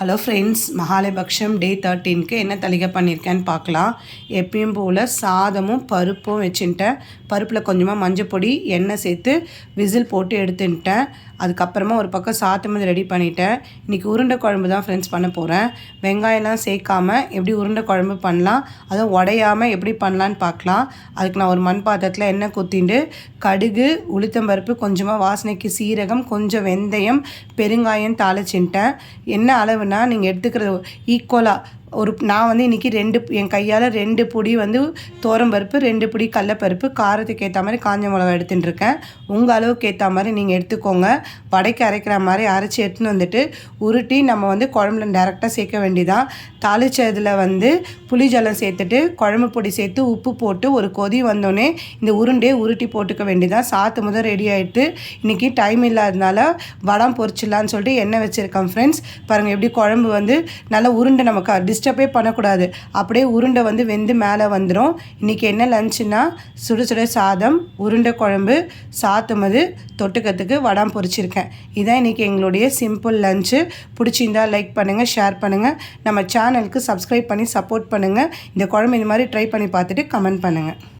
Hello friends மகாலபக்ஷம் டே தேர்ட்டீனுக்கு என்ன தலிகை பண்ணியிருக்கேன்னு பார்க்கலாம். எப்பயும் போல் சாதமும் பருப்பும் வச்சுட்டேன். பருப்பில் கொஞ்சமாக மஞ்சள் பொடி எண்ணெய் சேர்த்து விசில் போட்டு எடுத்துட்டேன். அதுக்கப்புறமா ஒரு பக்கம் சாத்தம் வந்து ரெடி பண்ணிட்டேன். இன்றைக்கி உருண்டை குழம்பு தான் ஃப்ரெண்ட்ஸ் பண்ண போகிறேன் வெங்காயம்லாம் சேர்க்காம எப்படி உருண்டை குழம்பு பண்ணலாம்? அதுவும் உடையாமல் எப்படி பண்ணலான்னு பார்க்கலாம். அதுக்கு நான் ஒரு மண் பாத்திரத்தில் எண்ணெய் குத்திண்டு கடுகு உளுத்தம்பருப்பு கொஞ்சமாக வாசனைக்கு சீரகம் கொஞ்சம் வெந்தயம் பெருங்காயம் தாளிச்சுட்டேன். என்ன அளவுனா நீங்கள் எடுத்துக்கிற ஈக்குவலாக ஒரு நான் வந்து இன்றைக்கி ரெண்டு என் கையால் ரெண்டு பொடி வந்து பருப்பு ரெண்டு பொடி கடலப்பருப்பு காரத்துக்கு ஏற்ற மாதிரி காஞ்ச மிளகா எடுத்துட்டுருக்கேன். உங்கள் அளவுக்கு ஏற்ற மாதிரி நீங்கள் எடுத்துக்கோங்க. வடைக்கு அரைக்கிற மாதிரி அரைச்சி எடுத்துன்னு வந்துட்டு உருட்டி நம்ம வந்து குழம்புல டேரெக்டாக சேர்க்க வேண்டிதான் தாளிச்சதில் வந்து புளி ஜலம் சேர்த்துட்டு குழம்பு பொடி சேர்த்து உப்பு போட்டு ஒரு கொதி வந்தோடனே இந்த உருண்டையே உருட்டி போட்டுக்க வேண்டிதான் சாத்து முதல் ரெடி ஆகிட்டு இன்றைக்கி டைம் இல்லாததுனால வடம் பொரிச்சிடலான்னு சொல்லிட்டு எண்ணெய் வச்சுருக்கேன் ஃப்ரெண்ட்ஸ் பாருங்கள் எப்படி குழம்பு வந்து நல்லா உருண்டை நமக்கு டிஸ்டர்பே பண்ணக்கூடாது. அப்படியே உருண்டை வந்து வெந்து மேலே வந்துடும் இன்றைக்கி என்ன லஞ்சுன்னா சுட சுட சாதம் உருண்டை குழம்பு சாத்துமது தொட்டுக்கிறதுக்கு வடம் பொரிச்சிருக்கேன். இதான் இன்றைக்கி எங்களுடைய சிம்பிள் லஞ்சு பிடிச்சிருந்தா லைக் பண்ணுங்கள் ஷேர் பண்ணுங்கள் நம்ம சேனலுக்கு சப்ஸ்கிரைப் பண்ணி சப்போர்ட் பண்ணுங்கள் இந்த குழம்பு இந்த மாதிரி ட்ரை பண்ணி பார்த்துட்டு கமெண்ட் பண்ணுங்கள்